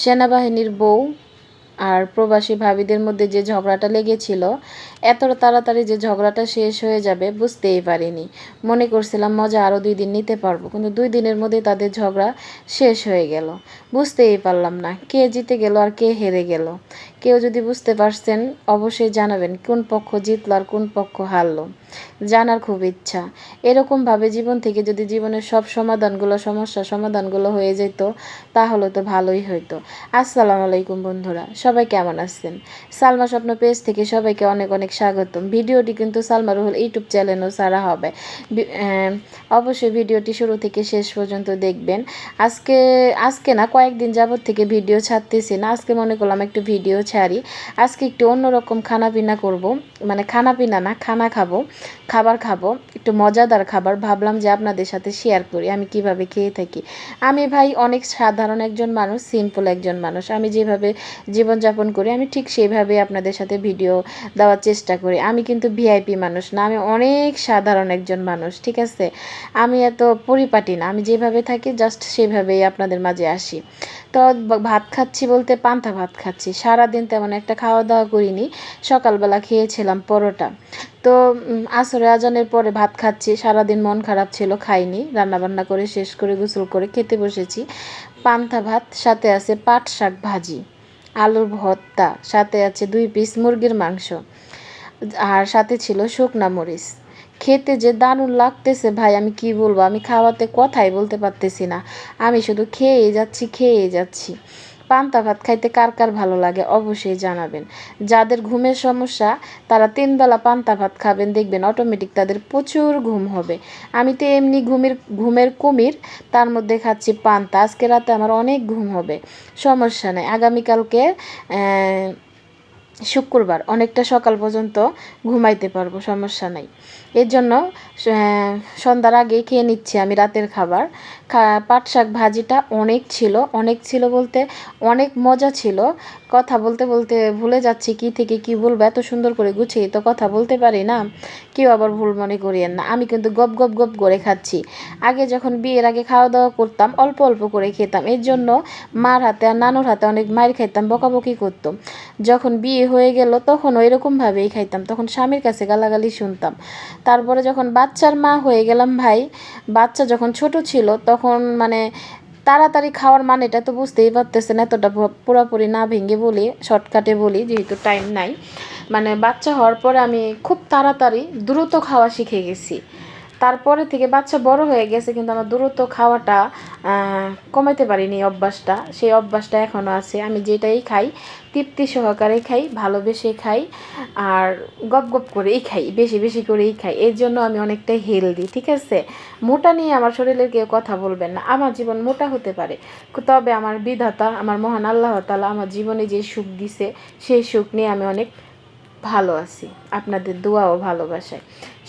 সেনাবাহিনীর বউ আর প্রবাসী ভাবিদের মধ্যে যে ঝগড়াটা লেগেছিল এত তাড়াতাড়ি যে ঝগড়াটা শেষ হয়ে যাবে বুঝতেই পারিনি। মনে করছিলাম মজা আরও দুই দিন নিতে পারব, কিন্তু দুই দিনের মধ্যে তাদের ঝগড়া শেষ হয়ে গেল। বুঝতেই পারলাম না, কে জিতে গেল আর কে হেরে গেল। কেউ যদি বুঝতে পারছেন, অবশ্যই জানাবেন কোন পক্ষ জিতলো আর কোন পক্ষ হারলো। জানার খুব ইচ্ছা। এরকমভাবে জীবন থেকে যদি জীবনের সব সমাধানগুলো, সমস্যা সমাধানগুলো হয়ে যেত, তাহলে তো ভালোই হইতো। আসসালামু আলাইকুম বন্ধুরা, সবাই কেমন আছেন? সালমা স্বপ্ন পেজ থেকে সবাইকে অনেক অনেক স্বাগতম। ভিডিওটি কিন্তু সালমা রুহুল ইউটিউব চ্যানেলও সারা হবে। অবশ্যই ভিডিওটি শুরু থেকে শেষ পর্যন্ত দেখবেন। আজকে আজকে না, কয়েকদিন যাবত থেকে ভিডিও ছাড়তেছি না। আজকে মনে করলাম একটু ভিডিও ছাড়ি। আজকে একটু অন্যরকম খানা পিনা করব। মানে খানা পিনা না, খানা খাব। খাবার খাব, একটু মজাদার খাবার ভাবলাম যে আপনাদের সাথে শেয়ার করি, আমি কীভাবে খেয়ে থাকি। আমি ভাই অনেক সাধারণ একজন মানুষ সিম্পল একজন মানুষ। আমি যেভাবে জীবনযাপন করি, আমি ঠিক সেইভাবে আপনাদের সাথে ভিডিও দেওয়ার চেষ্টা করি। আমি কিন্তু ভিআইপি মানুষ না, আমি অনেক সাধারণ একজন মানুষ, ঠিক আছে? আমি এত পরিপাটি না, আমি যেভাবে থাকি জাস্ট সেভাবেই আপনাদের মাঝে আসি। তো ভাত খাচ্ছি বলতে পান্তা ভাত খাচ্ছি, সারাদিন তেমন একটা খাওয়া দাওয়া করিনি, সকালবেলা খেয়েছিলাম পরোটা। তো আসরে আজানের পরে ভাত খাচ্ছি, সারাদিন মন খারাপ ছিল, খাইনি, রান্নাবান্না করে শেষ করে গোসল করে খেতে বসেছি। পান্তা ভাত, সাথে আছে পাট শাক ভাজি, আলুর ভর্তা, সাথে আছে দুই পিস মুরগির মাংস, আর সাথে ছিল শুকনা মরিচ। খেতে যে দারুণ লাগতেছে ভাই, আমি কি বলব? আমি খাওয়াতে কথাই বলতে পারতেছি না। আমি শুধু খেয়েই যাচ্ছি খেয়েই যাচ্ছি। পান্তা ভাত খাইতে কার কার ভালো লাগে অবশ্যই জানাবেন। যাদের ঘুমের সমস্যা, তারা তিনবেলা পান্তা ভাত খাবেন, দেখবেন অটোমেটিক তাদের প্রচুর ঘুম হবে। আমি তো এমনি ঘুমের ঘুমের কুমির, তার মধ্যে খাচ্ছি পান্তা। আজকে রাতে আমার অনেক ঘুম হবে। সমস্যা নেই। আগামীকালকে শুক্রবার, অনেকটা সকাল পর্যন্ত ঘুমাইতে পারব, সমস্যা নাই। এর জন্য সন্ধ্যার আগেই খেয়ে নিচ্ছি আমি রাতের খাবার। পাট শাক ভাজিটা অনেক ছিল অনেক ছিল বলতে অনেক মজা ছিল। কথা বলতে বলতে ভুলে যাচ্ছি কি থেকে কি বলব, এত সুন্দর করে গুছিয়ে তো কথা বলতে পারি না। কেউ আবার ভুল মনে করিয়েন না। আমি কিন্তু গপ গপ গপ করে খাচ্ছি। আগে যখন বিয়ের আগে খাওয়া দাওয়া করতাম, অল্প অল্প করে খেতাম। এর জন্য মার হাতে আর নানুর হাতে অনেক মায়ের খাইতাম, বকাবকি করতো যখন বিয়ে হয়ে গেল, তখন ওই রকমভাবেই খাইতাম। তখন স্বামীর কাছে গালাগালি শুনতাম। তারপরে যখন বাচ্চার মা হয়ে গেলাম ভাই, বাচ্চা যখন ছোট ছিল, তখন মানে তাড়াতাড়ি খাওয়ার মানেটা তো বুঝতেই পারতেছেন, এতটা পুরোপুরি না ভেঙে বলি, শর্টকাটে বলি, যেহেতু টাইম নাই। মানে বাচ্চা হওয়ার পরে আমি খুব তাড়াতাড়ি দ্রুত খাওয়া শিখে গেছি। তারপরে থেকে বাচ্চা বড় হয়ে গেছে, কিন্তু আমার দ্রুত খাওয়াটা কমাইতে পারিনি অভ্যাসটা। সেই অভ্যাসটা এখনও আছে। আমি যেটাই খাই, তৃপ্তি সহকারে খাই, ভালোবেসে খাই, আর গপ গপ করেই খাই, বেশি বেশি করেই খাই। এর জন্য আমি অনেকটাই হেলদি ঠিক আছে? মোটা নিয়ে আমার শরীরের কেউ কথা বলবেন না। আমার জীবন মোটা হতে পারে। তবে আমার বিধাতা, আমার মহান আল্লাহ তালা আমার জীবনে যে সুখ দিছে, সেই সুখ নিয়ে আমি অনেক ভালো আছি। আপনাদের দোয়া ও ভালোবাসায়।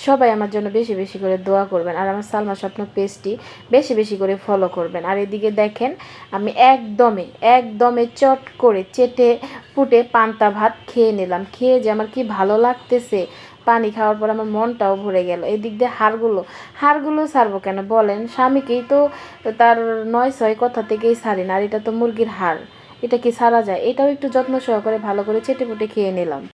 সবাই আমার জন্য বেশি বেশি করে দোয়া করবেন আর আমার সালমা স্বপ্ন পেজটি বেশি বেশি করে ফলো করবেন। আর এদিকে দেখেন, আমি একদমে একদমে চট করে চেটে ফুটে পান্তা ভাত খেয়ে নিলাম। খেয়ে যে আমার কি ভালো লাগতেছে। পানি খাওয়ার পর আমার মনটাও ভরে গেল। এদিক দিয়ে হাড়গুলো হাড়গুলো ছাড়বো কেন বলেন? স্বামীকেই তো তার নয় ছয় কথা থেকেই ছাড়ি না, আর এটা তো মুরগির হাড়। এটা কি সারা যায়? এটাও একটু যত্ন সহকারে ভালো করে চেটে ফুটে খেয়ে নিলাম।